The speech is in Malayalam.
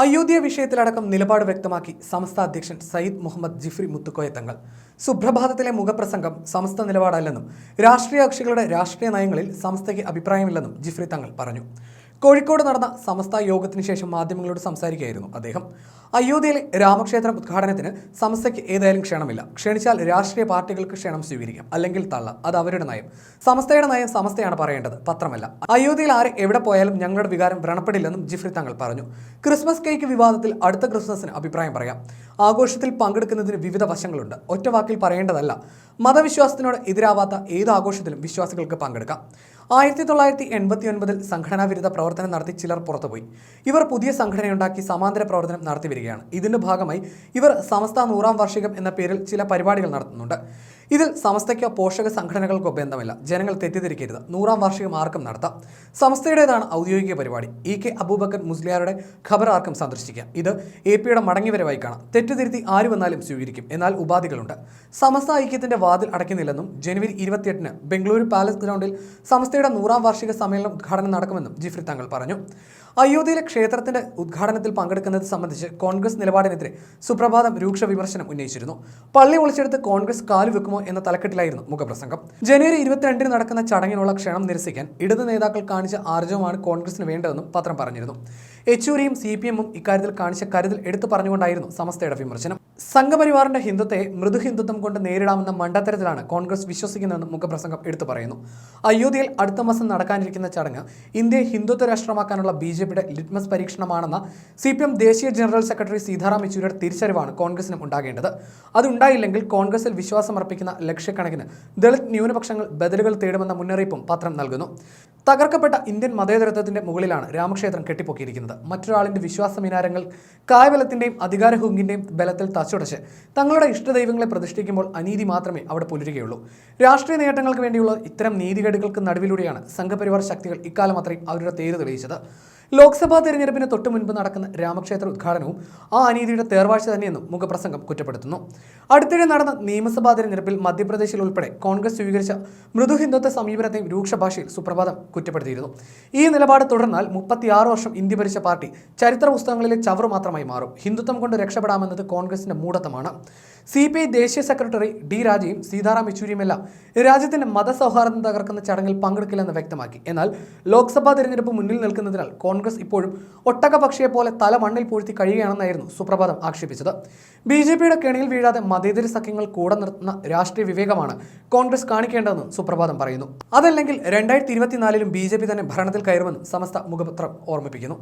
അയോധ്യ വിഷയത്തിലടക്കം നിലപാട് വ്യക്തമാക്കി സമസ്ത അധ്യക്ഷൻ സയ്യിദ് മുഹമ്മദ് ജിഫ്രി മുത്തുക്കോയ തങ്ങൾ. സുപ്രഭാതത്തിലെ മുഖപ്രസംഗം സമസ്ത നിലപാടല്ലെന്നും രാഷ്ട്രീയ കക്ഷികളുടെ രാഷ്ട്രീയ നയങ്ങളിൽ സംസ്ഥയ്ക്ക് അഭിപ്രായമില്ലെന്നും ജിഫ്രി തങ്ങൾ പറഞ്ഞു. കോഴിക്കോട് നടന്ന സമസ്ത യോഗത്തിന് ശേഷം മാധ്യമങ്ങളോട് സംസാരിക്കുകയായിരുന്നു അദ്ദേഹം. അയോധ്യയിലെ രാമക്ഷേത്രം ഉദ്ഘാടനത്തിന് സമസ്തയ്ക്ക് ഏതായാലും ക്ഷണമില്ല. ക്ഷണിച്ചാൽ രാഷ്ട്രീയ പാർട്ടികൾക്ക് ക്ഷണം സ്വീകരിക്കാം. അല്ലെങ്കിൽ തള്ള. അത് അവരുടെ നയം. സമസ്തയുടെ നയം സമസ്തയാണ് പറയേണ്ടത്. പത്രമല്ല. അയോധ്യയിൽ ആരെ എവിടെ പോയാലും ഞങ്ങളുടെ വികാരം വ്രണപ്പെടില്ലെന്നും ജിഫ്രി തങ്ങൾ പറഞ്ഞു. ക്രിസ്മസ് കേക്ക് വിവാദത്തിൽ അടുത്ത ക്രിസ്മസിന് അഭിപ്രായം പറയാം. ആഘോഷത്തിൽ പങ്കെടുക്കുന്നതിന് വിവിധ വശങ്ങളുണ്ട്. ഒറ്റവാക്കിൽ പറയേണ്ടതല്ല. മതവിശ്വാസത്തിനോട് എതിരാവാത്ത ഏത് ആഘോഷത്തിലും വിശ്വാസികൾക്ക് പങ്കെടുക്കാം. ആയിരത്തി തൊള്ളായിരത്തി എൺപത്തി ഒൻപതിൽ സംഘടനാ വിരുദ്ധ പ്രവർത്തനം നടത്തി ചിലർ പുറത്തുപോയി. ഇവർ പുതിയ സംഘടനയുണ്ടാക്കി സമാന്തര പ്രവർത്തനം നടത്തി വരികയാണ് ഇതിന്റെ ഭാഗമായി ഇവർ സമസ്ത നൂറാം വാർഷികം എന്ന പേരിൽ ചില പരിപാടികൾ നടത്തുന്നുണ്ട്. ഇതിൽ സമസ്തയ്ക്കോ പോഷക സംഘടനകൾക്കോ ബന്ധമില്ല. ജനങ്ങൾ തെറ്റിദ്ധരിക്കരുത്. നൂറാം വാർഷിക ആർക്കും നടത്താം. സമസ്തയുടേതാണ് ഔദ്യോഗിക പരിപാടി. ഇ കെ അബൂബക്കർ മുസ്ലിയാരുടെ ഖബർ ആർക്കും സന്ദർശിക്കാം. ഇത് എ പിയുടെ മടങ്ങിവരവായി കാണാം. തെറ്റിദ്ധരുത്തി ആര് വന്നാലും സ്വീകരിക്കും. എന്നാൽ ഉപാധികളുണ്ട്. സമസ്ത ഐക്യത്തിന്റെ വാതിൽ അടയ്ക്കുന്നില്ലെന്നും ജനുവരി ഇരുപത്തിയെട്ടിന് ബംഗളൂരു പാലസ് ഗ്രൗണ്ടിൽ സമസ്തയുടെ നൂറാം വാർഷിക സമ്മേളനം ഉദ്ഘാടനം നടക്കുമെന്നും ജിഫ്രി തങ്ങൾ പറഞ്ഞു. അയോധ്യയിലെ ക്ഷേത്രത്തിന്റെ ഉദ്ഘാടനത്തിൽ പങ്കെടുക്കുന്നത് സംബന്ധിച്ച് കോൺഗ്രസ് നിലപാടിനെതിരെ സുപ്രഭാതം രൂക്ഷ വിമർശനം ഉന്നയിച്ചിരുന്നു. പള്ളി ഒളിച്ചെടുത്ത് കോൺഗ്രസ് കാലുവെക്കുമോ എന്ന തലക്കെട്ടിലായിരുന്നു മുഖപ്രസംഗം. ജനുവരി ഇരുപത്തിരണ്ടിന് നടക്കുന്ന ചടങ്ങിനുള്ള ക്ഷണം നിരസിക്കാൻ ഇടതു നേതാക്കൾ കാണിച്ച ആർജവമാണ് കോൺഗ്രസിന് വേണ്ടതെന്നും പത്രം പറഞ്ഞിരുന്നു. യെച്ചൂരിയും സി പി എമ്മും ഇക്കാര്യത്തിൽ കാണിച്ച കരുതൽ എടുത്തു പറഞ്ഞുകൊണ്ടായിരുന്നു സമസ്തയുടെ വിമർശനം. സംഘപരിവാറിന്റെ ഹിന്ദുത്വത്തെ മൃദു ഹിന്ദുത്വം കൊണ്ട് നേരിടാമെന്ന മണ്ടത്തരത്തിലാണ് കോൺഗ്രസ് വിശ്വസിക്കുന്നതെന്ന് മുഖപ്രസംഗം എടുത്തു പറയുന്നു. അയോധ്യയിൽ അടുത്ത മാസം നടക്കാനിരിക്കുന്ന ചടങ്ങ് ഇന്ത്യയെ ഹിന്ദുത്വ രാഷ്ട്രമാക്കാനുള്ള ബി ജെ പിയുടെ ലിറ്റ്മസ് പരീക്ഷണമാണെന്ന സി പി എം ദേശീയ ജനറൽ സെക്രട്ടറി സീതാറാം യെച്ചൂരിയുടെ തിരിച്ചറിവാണ് കോൺഗ്രസിനും ഉണ്ടാകേണ്ടത്. അതുണ്ടായില്ലെങ്കിൽ കോൺഗ്രസിൽ വിശ്വാസമർപ്പിക്കുന്ന ലക്ഷക്കണക്കിന് ദളിത് ന്യൂനപക്ഷങ്ങൾ ബദലുകൾ തേടുമെന്ന മുന്നറിയിപ്പും പത്രം നൽകുന്നു. തകർക്കപ്പെട്ട ഇന്ത്യൻ മതേതരത്വത്തിന്റെ മുകളിലാണ് രാമക്ഷേത്രം കെട്ടിപ്പൊക്കിയിരിക്കുന്നത്. മറ്റൊരാളിന്റെ വിശ്വാസ മിനാരങ്ങൾ കായബലത്തിന്റെയും അധികാരഹുങ്കിന്റെയും ബലത്തിൽ തച്ചുടച്ച് തങ്ങളുടെ ഇഷ്ടദൈവങ്ങളെ പ്രതിഷ്ഠിക്കുമ്പോൾ അനീതി മാത്രമേ അവിടെ പുലരുകയുള്ളൂ. രാഷ്ട്രീയ നേട്ടങ്ങൾക്ക് വേണ്ടിയുള്ള ഇത്തരം നീതികേടുകൾക്ക് നടുവിലൂടെയാണ് സംഘപരിവാർ ശക്തികൾ ഇക്കാലം അത്രയും അവരുടെ തേര് തെളിയിച്ചത്. ലോക്സഭാ തെരഞ്ഞെടുപ്പിന് തൊട്ടു മുൻപ് നടക്കുന്ന രാമക്ഷേത്ര ഉദ്ഘാടനവും ആ അനീതിയുടെ തേർവാഴ്ച തന്നെയെന്നും മുഖപ്രസംഗം കുറ്റപ്പെടുത്തുന്നു. അടുത്തിടെ നടന്ന നിയമസഭാ തെരഞ്ഞെടുപ്പിൽ മധ്യപ്രദേശിൽ ഉൾപ്പെടെ കോൺഗ്രസ് സ്വീകരിച്ച മൃദു ഹിന്ദുത്വ സമീപനത്തെയും രൂക്ഷ ഭാഷയിൽ സുപ്രഭാതം കുറ്റപ്പെടുത്തിയിരുന്നു. ഈ നിലപാട് തുടർന്നാൽ മുപ്പത്തിയാറ് വർഷം ഇന്ത്യ ഭരിച്ച പാർട്ടി ചരിത്ര പുസ്തകങ്ങളിലെ ചവറ് മാത്രമായി മാറും. ഹിന്ദുത്വം കൊണ്ട് രക്ഷപ്പെടാമെന്നത് കോൺഗ്രസിന്റെ മൂഢത്വമാണ് സി പി ഐ ദേശീയ സെക്രട്ടറി ഡി രാജയും സീതാറാം യെച്ചൂരിയുമെല്ലാം രാജ്യത്തിന്റെ മതസൗഹാർദ്ദം തകർക്കുന്ന ചടങ്ങിൽ പങ്കെടുക്കില്ലെന്ന് വ്യക്തമാക്കി. എന്നാൽ ലോക്സഭാ തെരഞ്ഞെടുപ്പ് മുന്നിൽ നിൽക്കുന്നതിനാൽ കോൺഗ്രസ് ഇപ്പോഴും ഒട്ടകപക്ഷിയെ പോലെ തല മണ്ണിൽ പൂഴ്ത്തി കഴിയുകയാണെന്നായിരുന്നു സുപ്രഭാതം ആക്ഷേപിച്ചത്. ബി ജെ പിയുടെ കെണിയിൽ വീഴാതെ മതേതര സഖ്യങ്ങൾ കൂടെ നിർത്തുന്ന രാഷ്ട്രീയ വിവേകമാണ് കോൺഗ്രസ് കാണിക്കേണ്ടതെന്നും സുപ്രഭാതം പറയുന്നു. അതല്ലെങ്കിൽ രണ്ടായിരത്തി ഇരുപത്തിനാലിലും ബി ജെ പി തന്നെ ഭരണത്തിൽ കയറുമെന്നും സമസ്ത മുഖപത്രം ഓർമ്മിപ്പിക്കുന്നു.